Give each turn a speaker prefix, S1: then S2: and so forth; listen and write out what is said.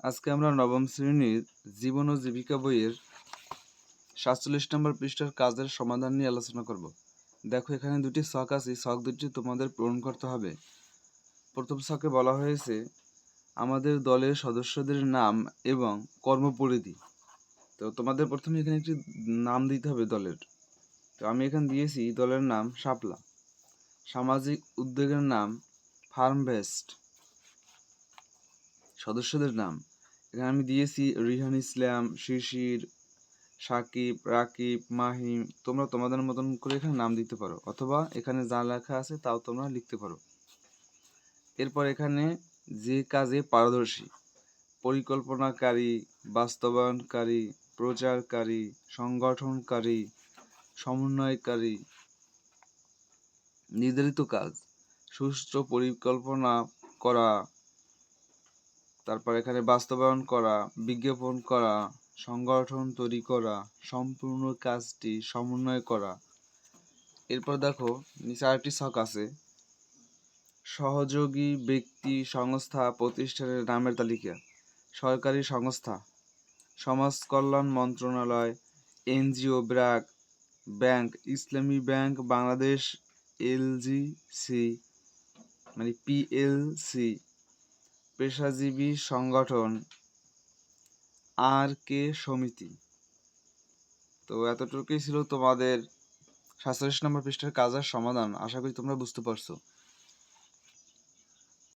S1: আজকে আমরা নবম শ্রেণির জীবন ও জীবিকা বইয়ের সাতচল্লিশ নম্বর পৃষ্ঠার কাজের সমাধান নিয়ে আলোচনা করব। দেখো, এখানে দুটি ছক আছে। ছক দুটি তোমাদের পূরণ করতে হবে। প্রথম ছকে বলা হয়েছে, আমাদের দলের সদস্যদের নাম এবং কর্মপরিধি। তো তোমাদের প্রথমে এখানে একটি নাম দিতে হবে দলের। তো আমি এখানে দিয়েছি, দলের নাম শাপলা। সামাজিক উদ্যোগের নাম ফার্ম বেস্ট সদস্যদের নাম। এখানে আমি দিয়েছি রিহান ইসলাম শিশির সাকিব, রাকিব, মাহিম। তোমরা তোমাদের মতন করে এখানে নাম দিতে পারো, অথবা এখানে যা লেখা আছে তাও তোমরা লিখতে পারো। এরপর এখানে যে কাজে পারদর্শী, পরিকল্পনাকারী, বাস্তবায়নকারী, প্রচারকারী, সংগঠনকারী, সমন্বয়কারী, নির্ধারিত কাজ, সুষ্ঠু পরিকল্পনা করা তারপর এখানে বাস্তবায়ন করা, বিজ্ঞাপন করা, সংগঠন তৈরি করা, সম্পূর্ণ কাজটি সমন্বয় করা। এরপর দেখো, নিচে আরেকটি ছক আছে। সহযোগী ব্যক্তি সংস্থা প্রতিষ্ঠানের নামের তালিকা। সরকারি সংস্থা, সমাজ কল্যাণ মন্ত্রণালয়, NGO, BRAC, bank, Islami bank, Bangladesh LGC মানে পিএলসি। পেশাজীবী সংগঠন আর কে সমিতি। তো এতটুকুই ছিল তোমাদের সাতচল্লিশ নম্বর পৃষ্ঠার কাজের সমাধান। আশা করি তোমরা বুঝতে পারছ।